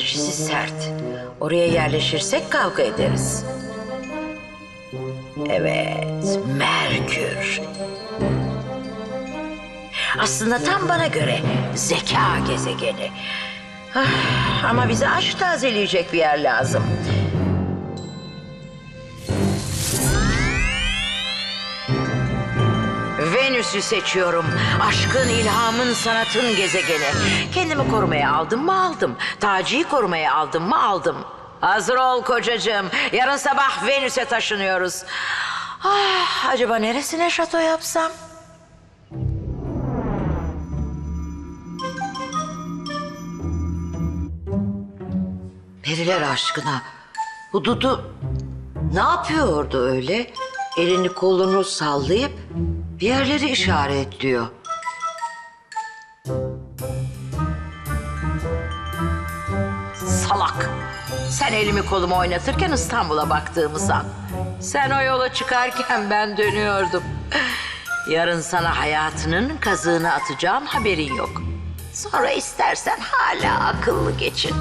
enerjisi sert. Oraya yerleşirsek kavga ederiz. Evet, Merkür. Aslında tam bana göre zeka gezegeni. Ah, ama bize aşk tazeleyecek bir yer lazım. Venüs'ü seçiyorum. Aşkın, ilhamın, sanatın gezegeni. Kendimi korumaya aldım mı aldım. Taci'yi korumaya aldım mı aldım. Hazır ol kocacığım. Yarın sabah Venüs'e taşınıyoruz. Ah, acaba neresine şato yapsam? Periler aşkına. Bu ne yapıyordu öyle? Elini kolunu sallayıp bir yerleri işaretliyor. Salak. Sen elimi kolumu oynatırken İstanbul'a baktığımı san. Sen o yola çıkarken ben dönüyordum. Yarın sana hayatının kazığını atacağım haberin yok. Sonra istersen hala akıllı geçin.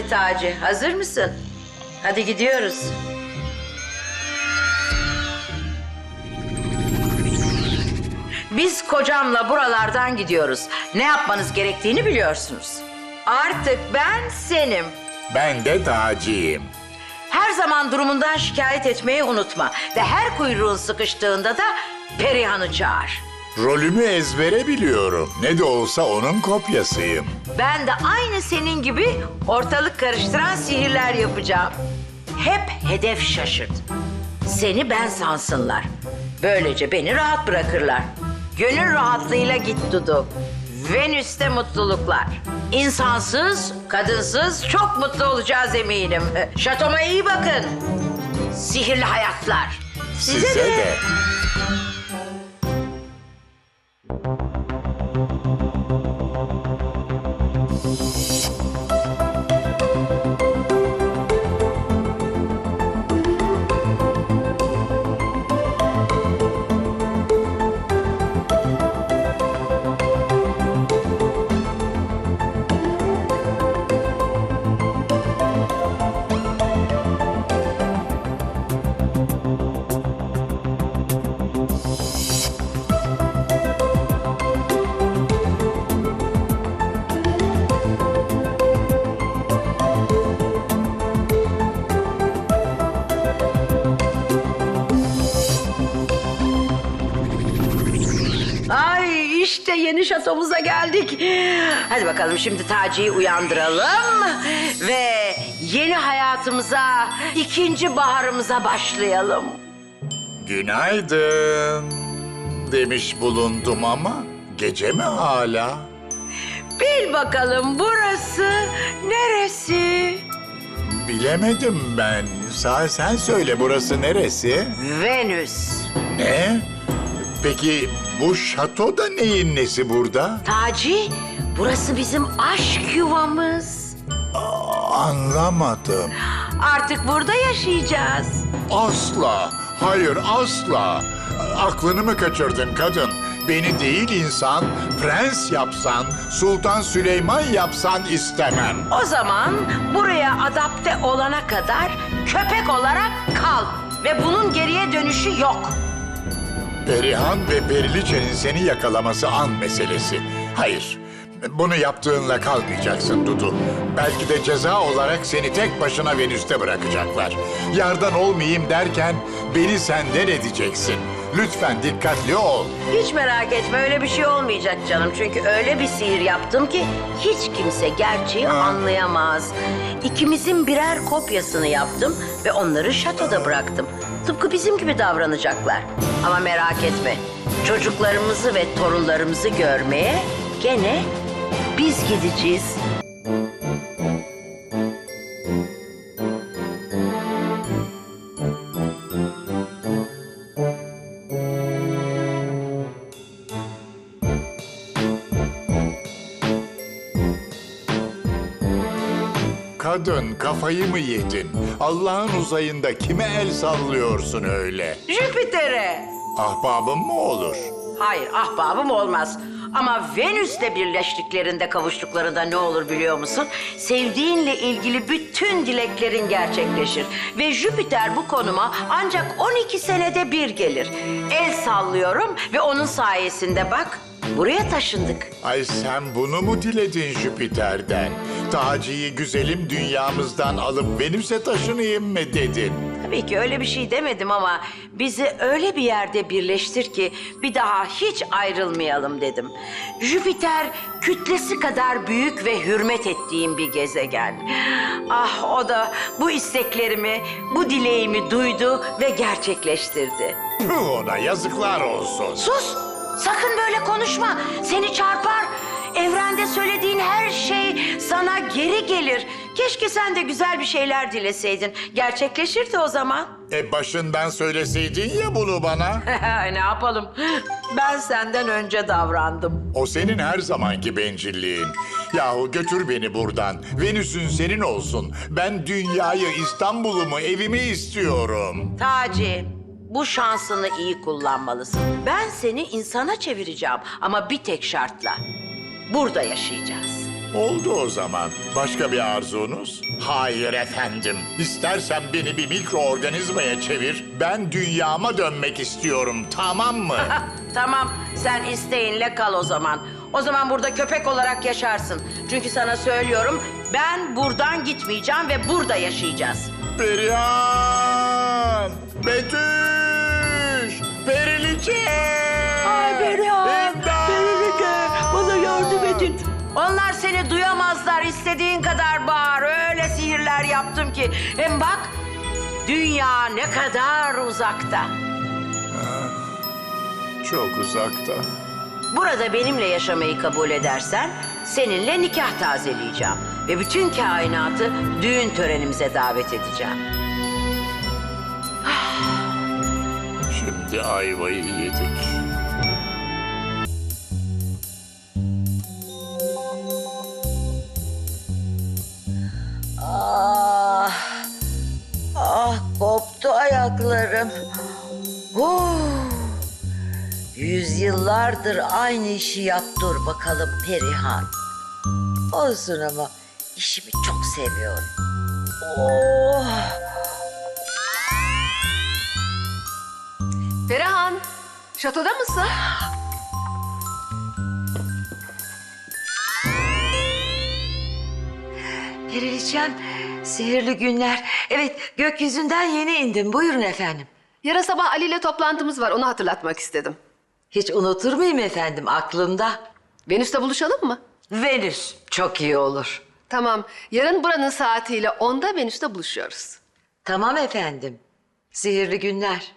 Hadi Taci, hazır mısın? Hadi gidiyoruz. Biz kocamla buralardan gidiyoruz. Ne yapmanız gerektiğini biliyorsunuz. Artık ben senim. Ben de Taci'yim. Her zaman durumundan şikayet etmeyi unutma. Ve her kuyruğun sıkıştığında da Perihan'ı çağır. Rolümü ezbere biliyorum. Ne de olsa onun kopyasıyım. Ben de aynı senin gibi ortalık karıştıran sihirler yapacağım. Hep hedef şaşırt. Seni ben sansınlar. Böylece beni rahat bırakırlar. Gönül rahatlığıyla git Dudu. Venüs'te mutluluklar. İnsansız, kadınsız çok mutlu olacağız eminim. Şatoma iyi bakın. Sihirli hayatlar. Size de. Ay yeni şatomuza geldik. Hadi bakalım şimdi Taci'yi uyandıralım ve yeni hayatımıza, ikinci baharımıza başlayalım. Günaydın demiş bulundum ama gece mi hala? Bil bakalım burası neresi? Bilemedim ben. Sağ sen söyle burası neresi? Venüs. Ne? Peki bu şato da neyin nesi burada? Taci, burası bizim aşk yuvamız. Anlamadım. Artık burada yaşayacağız. Asla. Hayır asla. Aklını mı kaçırdın kadın? Beni değil insan, prens yapsan, Sultan Süleyman yapsan istemem. O zaman buraya adapte olana kadar köpek olarak kal. Ve bunun geriye dönüşü yok. Perihan ve Periliçe'nin seni yakalaması an meselesi. Hayır, bunu yaptığınla kalmayacaksın Dudu. Belki de ceza olarak seni tek başına Venüs'te bırakacaklar. Yardan olmayayım derken beni senden edeceksin. Lütfen dikkatli ol. Hiç merak etme öyle bir şey olmayacak canım. Çünkü öyle bir sihir yaptım ki hiç kimse gerçeği anlayamaz. İkimizin birer kopyasını yaptım ve onları şatoda bıraktım. Tıpkı bizim gibi davranacaklar. Ama merak etme. Çocuklarımızı ve torunlarımızı görmeye gene biz gideceğiz. Kafayı mı yedin? Allah'ın uzayında kime el sallıyorsun öyle? Jüpiter'e. Ahbabım mı olur? Hayır ahbabım olmaz. Ama Venüs'le birleştiklerinde kavuştuklarında ne olur biliyor musun? Sevdiğinle ilgili bütün dileklerin gerçekleşir. Ve Jüpiter bu konuma ancak 12 senede bir gelir. El sallıyorum ve onun sayesinde bak buraya taşındık. Ay sen bunu mu diledin Jüpiter'den? Taci'yi güzelim dünyamızdan alıp benimse taşınayım mı dedin? Tabii ki öyle bir şey demedim ama bizi öyle bir yerde birleştir ki bir daha hiç ayrılmayalım dedim. Jüpiter kütlesi kadar büyük ve hürmet ettiğim bir gezegen. Ah o da bu isteklerimi, bu dileğimi duydu ve gerçekleştirdi. Tüh, Ona yazıklar olsun. Sus! Sakın böyle konuşma. Seni çarpar. Evrende söylediğin her şey sana geri gelir. Keşke sen de güzel bir şeyler dileseydin. Gerçekleşirdi o zaman. E başından söyleseydin ya bunu bana. ne yapalım? Ben senden önce davrandım. O senin her zamanki bencilliğin. Yahu götür beni buradan. Venüs'ün senin olsun. Ben dünyayı, İstanbul'u mu, evimi istiyorum. Taci, bu şansını iyi kullanmalısın. Ben seni insana çevireceğim ama bir tek şartla. Burada yaşayacağız. Oldu o zaman. Başka bir arzunuz? Hayır efendim. İstersen beni bir mikroorganizmaya çevir. Ben dünyama dönmek istiyorum. Tamam mı? Tamam, sen isteğinle kal o zaman. O zaman burada köpek olarak yaşarsın. Çünkü sana söylüyorum, ben buradan gitmeyeceğim ve burada yaşayacağız. Perihan! Betüş! Periliçe! İmdat! bana yardım edin. Onlar seni duyamazlar, istediğin kadar bağır. Öyle sihirler yaptım ki. Hem bak, dünya ne kadar uzakta. Çok uzakta. Burada benimle yaşamayı kabul edersen seninle nikah tazeleyeceğim. Ve bütün kainatı düğün törenimize davet edeceğim. Şimdi ayvayı yedik. Ah, ah koptu ayaklarım. Huh. Yüzyıllardır aynı işi yap dur bakalım Perihan. Olsun ama işimi çok seviyorum. Oh. Şatoda mısın? Periliçem, sihirli günler. Evet, gökyüzünden yeni indim. Buyurun efendim. Yarın sabah Ali ile toplantımız var, onu hatırlatmak istedim. Hiç unutur muyum efendim aklımda? Venüs'te buluşalım mı? Venüs, çok iyi olur. Tamam, yarın buranın saatiyle onda Venüs'te buluşuyoruz. Tamam efendim. Sihirli günler.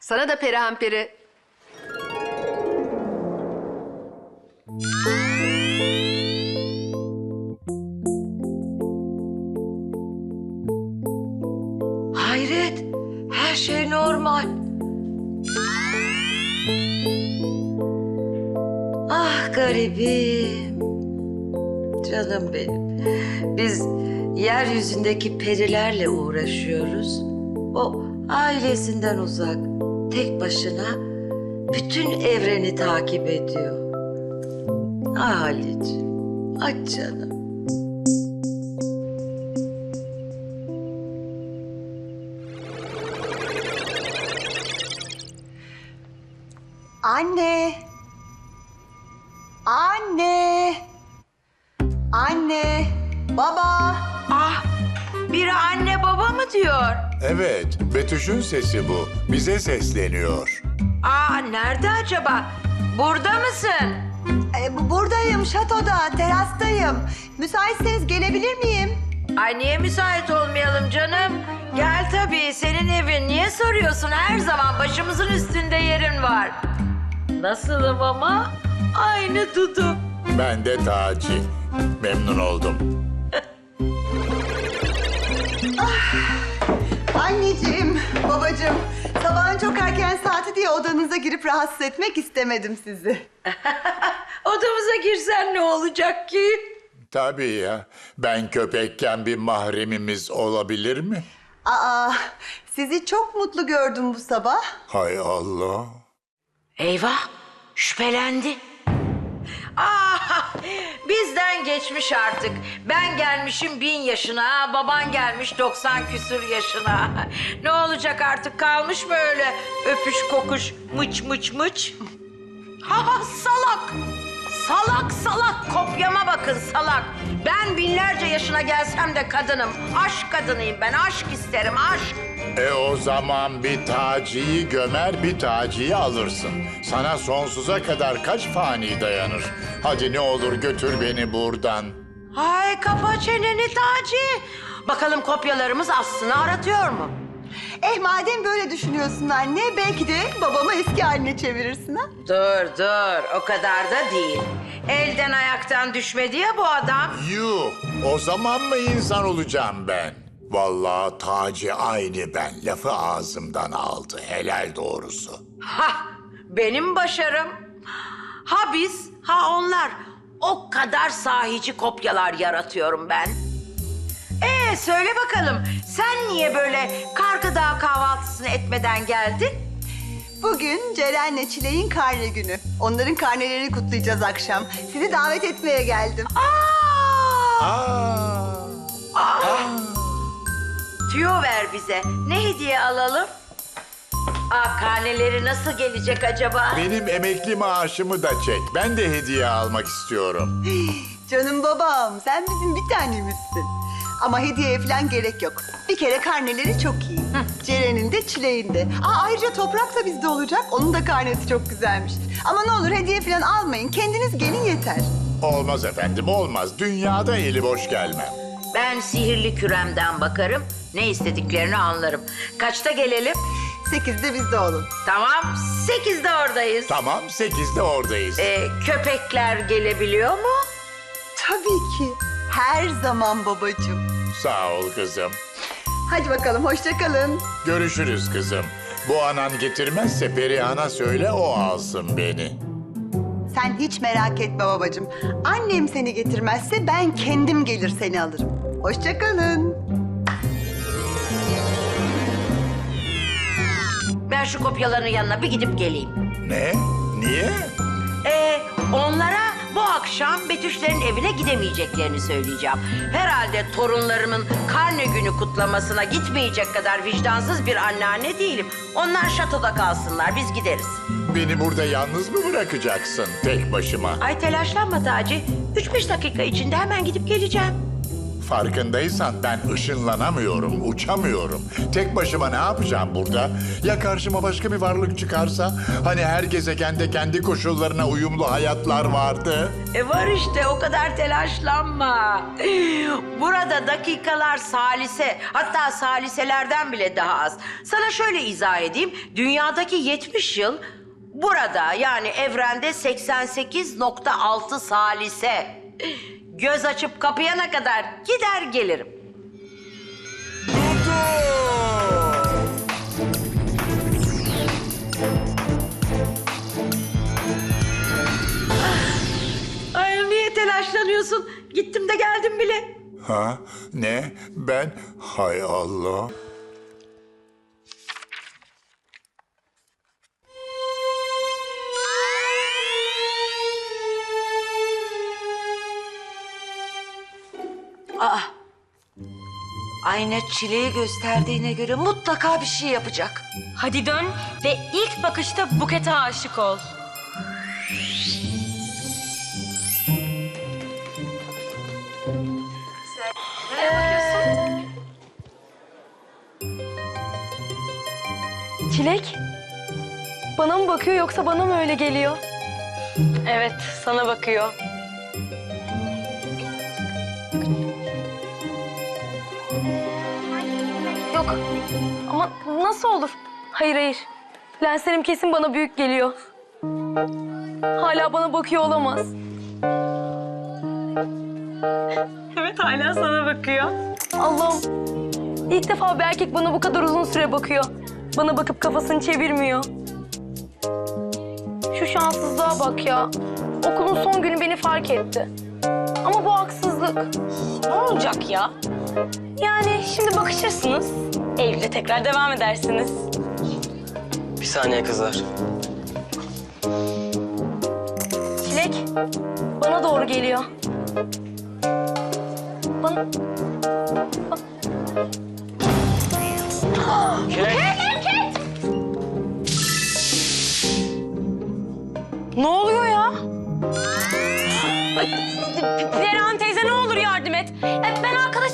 Sana da Perihan Peri. Hayret, her şey normal. Ah garibim. Canım benim. Biz yeryüzündeki perilerle uğraşıyoruz. O ailesinden uzak, tek başına bütün evreni takip ediyor. Ah Halicim, ah canım. Anne. Anne. Anne. Baba. Ah, biri anne baba mı diyor? Evet, Betüş'ün sesi bu. Bize sesleniyor. Aa, nerede acaba? Burada mısın? E, bu- buradayım şatoda, terastayım. Müsaitseniz gelebilir miyim? Ay niye müsait olmayalım canım? Gel tabii senin evin. Niye soruyorsun? Her zaman başımızın üstünde yerin var. Nasılım ama? Aynı Dudu. Ben de Taci. Memnun oldum. Anneciğim, babacığım. Sabahın çok erken saati diye odanıza girip rahatsız etmek istemedim sizi. Odamıza girsen ne olacak ki? Tabii ya. Ben köpekken bir mahremimiz olabilir mi? Aa, sizi çok mutlu gördüm bu sabah. Hay Allah. Eyvah, şüphelendi. Ah, bizden geçmiş artık. Ben gelmişim bin yaşına, baban gelmiş 90 küsür yaşına. Ne olacak artık kalmış mı öyle öpüş kokuş mıç mıç mıç? Ha ha, salak! Salak salak kopyama bakın salak. Ben binlerce yaşına gelsem de kadınım. Aşk kadınıyım ben aşk isterim aşk. E o zaman bir taciyi gömer bir taciyi alırsın. Sana sonsuza kadar kaç fani dayanır? Hadi ne olur götür beni buradan. Ay kapa çeneni Taci. Bakalım kopyalarımız aslını aratıyor mu? Eh madem böyle düşünüyorsun anne, belki de babamı eski haline çevirirsin ha? Dur dur o kadar da değil. Elden ayaktan düşmedi ya bu adam. Yuh o zaman mı insan olacağım ben? Vallahi Taci aynı ben. Lafı ağzımdan aldı helal doğrusu. Ha benim başarım. Ha biz ha onlar. O kadar sahici kopyalar yaratıyorum ben. Ee söyle bakalım sen niye böyle Kargı Dağı kahvaltısını etmeden geldin? Bugün Ceren'le Çilek'in karne günü. Onların karnelerini kutlayacağız akşam. Sizi davet etmeye geldim. Aa! Aa, Tüyo ver bize. Ne hediye alalım? Aa, karneleri nasıl gelecek acaba? benim emekli maaşımı da çek. Ben de hediye almak istiyorum. Canım babam, sen bizim bir tanemizsin. Ama hediyeye falan gerek yok. Bir kere karneleri çok iyi. Ceren'in de Çilek'in de. Aa, ayrıca Toprak da bizde olacak. Onun da karnesi çok güzelmiş. Ama ne olur hediye falan almayın. Kendiniz gelin yeter. Olmaz efendim olmaz. Dünyada eli boş gelmem. Ben sihirli küremden bakarım. Ne istediklerini anlarım. Kaçta gelelim? Sekizde bizde olun. Tamam, sekizde oradayız. Tamam sekizde oradayız. Ee, köpekler gelebiliyor mu? Tabii ki. Her zaman babacığım. Sağ ol kızım. Hadi bakalım, hoşça kalın. Görüşürüz kızım. Bu anan getirmezse Perihan'a söyle o alsın beni. Sen hiç merak etme babacığım. Annem seni getirmezse ben kendim gelir seni alırım. Hoşça kalın. Ben şu kopyaların yanına bir gidip geleyim. Ne? Niye? Ee, akşam Betüşlerin evine gidemeyeceklerini söyleyeceğim. Herhalde torunlarımın karne günü kutlamasına gitmeyecek kadar vicdansız bir anneanne değilim. Onlar şatoda kalsınlar, biz gideriz. Beni burada yalnız mı bırakacaksın tek başıma? Ay telaşlanma Taci. Üç beş dakika içinde hemen gidip geleceğim. Farkındaysan ben ışınlanamıyorum, uçamıyorum. Tek başıma ne yapacağım burada? Ya karşıma başka bir varlık çıkarsa? Hani her gezegende kendi koşullarına uyumlu hayatlar vardı. E var işte o kadar telaşlanma. Burada dakikalar salise hatta saliselerden bile daha az. Sana şöyle izah edeyim. Dünyadaki 70 yıl burada yani evrende 88.6 salise. Göz açıp kapayana kadar gider gelirim. Ay niye telaşlanıyorsun? Gittim de geldim bile. Ha? Ne? Ben? Hay Allah. Ayna çileği gösterdiğine göre mutlaka bir şey yapacak. Hadi dön ve ilk bakışta Buket'e aşık ol. Çilek? Bana mı bakıyor yoksa bana mı öyle geliyor? Evet, sana bakıyor. Nasıl olur? Hayır hayır. Lenslerim kesin bana büyük geliyor. Hala bana bakıyor olamaz. Evet, hala sana bakıyor. Allah'ım. İlk defa bir erkek bana bu kadar uzun süre bakıyor. Bana bakıp kafasını çevirmiyor. Şu şanssızlığa bak ya. Okulun son günü beni fark etti. Ama bu haksızlık. Ne olacak ya? Yani şimdi bakışırsınız. Evle tekrar devam edersiniz. Bir saniye kızlar. Çilek bana doğru geliyor. Bana... Ne oluyor ya? Teyze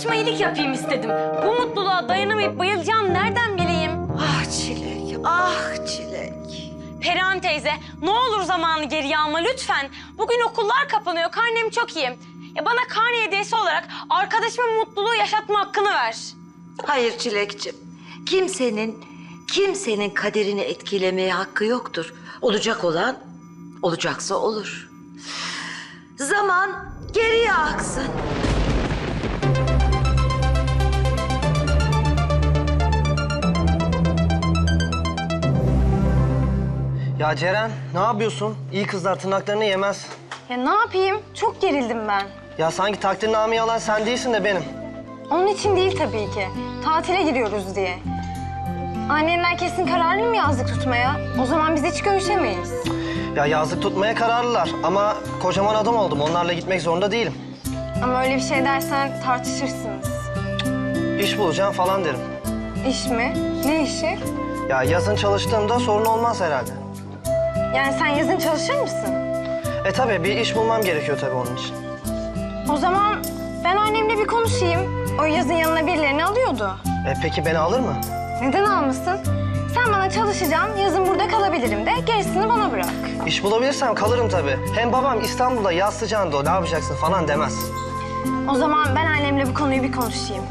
arkadaşıma iyilik yapayım istedim. Bu mutluluğa dayanamayıp bayılacağım nereden bileyim? Ah Çilek, ah Çilek. Perihan teyze ne olur zamanı geriye alma lütfen. Bugün okullar kapanıyor karnem çok iyi. Ya bana karne hediyesi olarak arkadaşıma mutluluğu yaşatma hakkını ver. Hayır Çilekçim. Kimsenin, kimsenin kaderini etkilemeye hakkı yoktur. Olacak olan, olacaksa olur. Zaman geriye aksın. Ya Ceren ne yapıyorsun? İyi kızlar tırnaklarını yemez. Ya ne yapayım? Çok gerildim ben. Ya sanki takdirnameyi alan sen değilsin de benim. Onun için değil tabii ki. Tatile gidiyoruz diye. Annenler kesin kararlı mı yazlık tutmaya? O zaman biz hiç görüşemeyiz. Ya yazlık tutmaya kararlılar ama kocaman adam oldum. Onlarla gitmek zorunda değilim. Ama öyle bir şey dersen tartışırsınız. İş bulacağım falan derim. İş mi? Ne işi? Ya yazın çalıştığımda sorun olmaz herhalde. Yani sen yazın çalışır mısın? E tabii bir iş bulmam gerekiyor tabii onun için. O zaman ben annemle bir konuşayım. O yazın yanına birilerini alıyordu. E peki beni alır mı? Neden almasın? Sen bana çalışacaksın, yazın burada kalabilirim de gerisini bana bırak. İş bulabilirsem kalırım tabii. Hem babam İstanbul'da yaz sıcağında o ne yapacaksın falan demez. O zaman ben annemle bu konuyu bir konuşayım.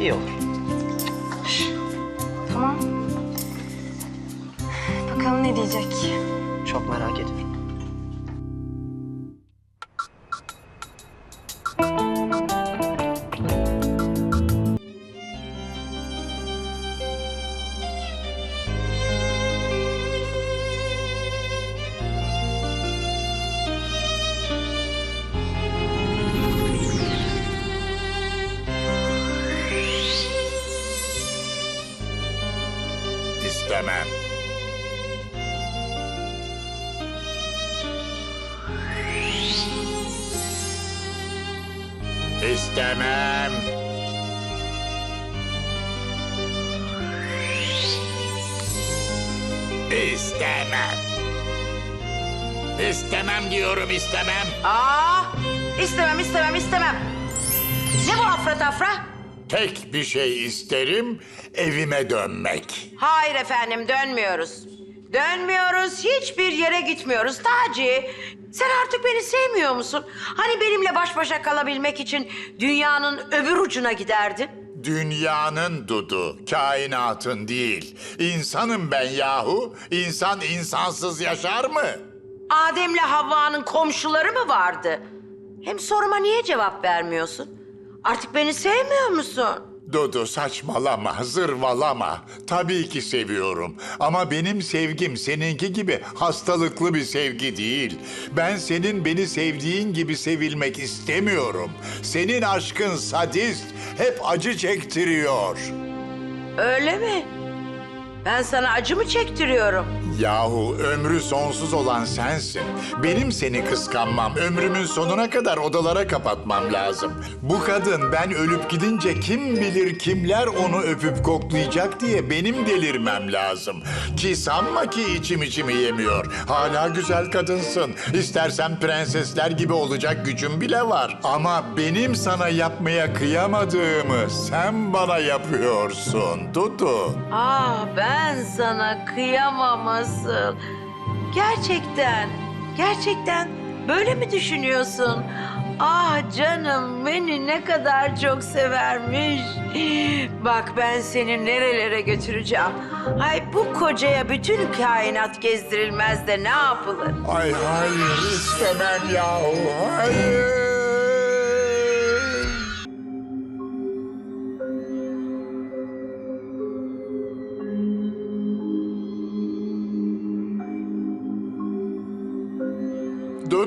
İyi olur. Ne diyecek. Çok merak ediyorum. İstemem. İstemem. İstemem diyorum istemem. Aa, istemem, istemem, istemem. Ne bu afra tafra? Tek bir şey isterim, evime dönmek. Hayır efendim, dönmüyoruz. Dönmüyoruz, hiçbir yere gitmiyoruz. Taci, sen artık beni sevmiyor musun? Hani benimle baş başa kalabilmek için dünyanın öbür ucuna giderdin? Dünyanın dudu, kainatın değil. İnsanım ben yahu. İnsan insansız yaşar mı? Adem'le Havva'nın komşuları mı vardı? Hem soruma niye cevap vermiyorsun? Artık beni sevmiyor musun? Dudu saçmalama, zırvalama. Tabii ki seviyorum. Ama benim sevgim seninki gibi hastalıklı bir sevgi değil. Ben senin beni sevdiğin gibi sevilmek istemiyorum. Senin aşkın sadist, hep acı çektiriyor. Öyle mi? Ben sana acı mı çektiriyorum? Yahu ömrü sonsuz olan sensin. Benim seni kıskanmam, ömrümün sonuna kadar odalara kapatmam lazım. Bu kadın ben ölüp gidince kim bilir kimler onu öpüp koklayacak diye benim delirmem lazım. Ki sanma ki içim içimi yemiyor. Hala güzel kadınsın. İstersen prensesler gibi olacak gücüm bile var. Ama benim sana yapmaya kıyamadığımı sen bana yapıyorsun Dudu. Ah ben sana kıyamam asıl. Gerçekten, gerçekten böyle mi düşünüyorsun? Ah canım beni ne kadar çok severmiş. Bak ben seni nerelere götüreceğim. Ay bu kocaya bütün kainat gezdirilmez de ne yapılır? Ay hayır istemem yahu hayır.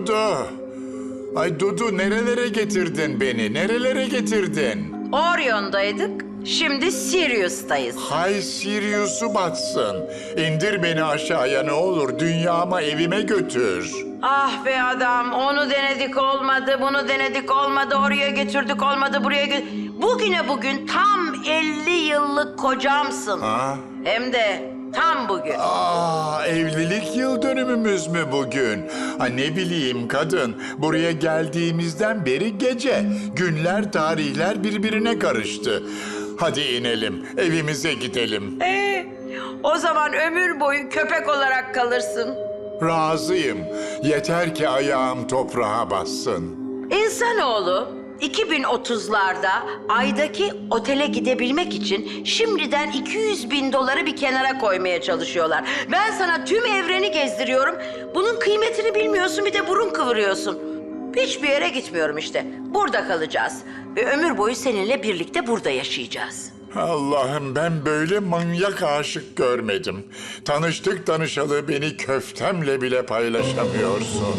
Dudu. Ay Dudu nerelere getirdin beni? Nerelere getirdin? Orion'daydık. Şimdi Sirius'tayız. Hay Sirius'u batsın. İndir beni aşağıya ne olur. Dünyama evime götür. Ah be adam onu denedik olmadı, bunu denedik olmadı, oraya götürdük olmadı, buraya gö- Bugüne bugün tam 50 yıllık kocamsın. Ha? Hem de tam bugün. Aa, evlilik yıl dönümümüz mü bugün? Ha ne bileyim kadın. Buraya geldiğimizden beri gece. Günler, tarihler birbirine karıştı. Hadi inelim, evimize gidelim. Ee, o zaman ömür boyu köpek olarak kalırsın. Razıyım. Yeter ki ayağım toprağa bassın. İnsanoğlu 2030'larda aydaki otele gidebilmek için şimdiden 200 bin doları bir kenara koymaya çalışıyorlar. Ben sana tüm evreni gezdiriyorum. Bunun kıymetini bilmiyorsun bir de burun kıvırıyorsun. Hiçbir yere gitmiyorum işte. Burada kalacağız. Ve ömür boyu seninle birlikte burada yaşayacağız. Allah'ım ben böyle manyak aşık görmedim. Tanıştık tanışalı beni köftemle bile paylaşamıyorsun.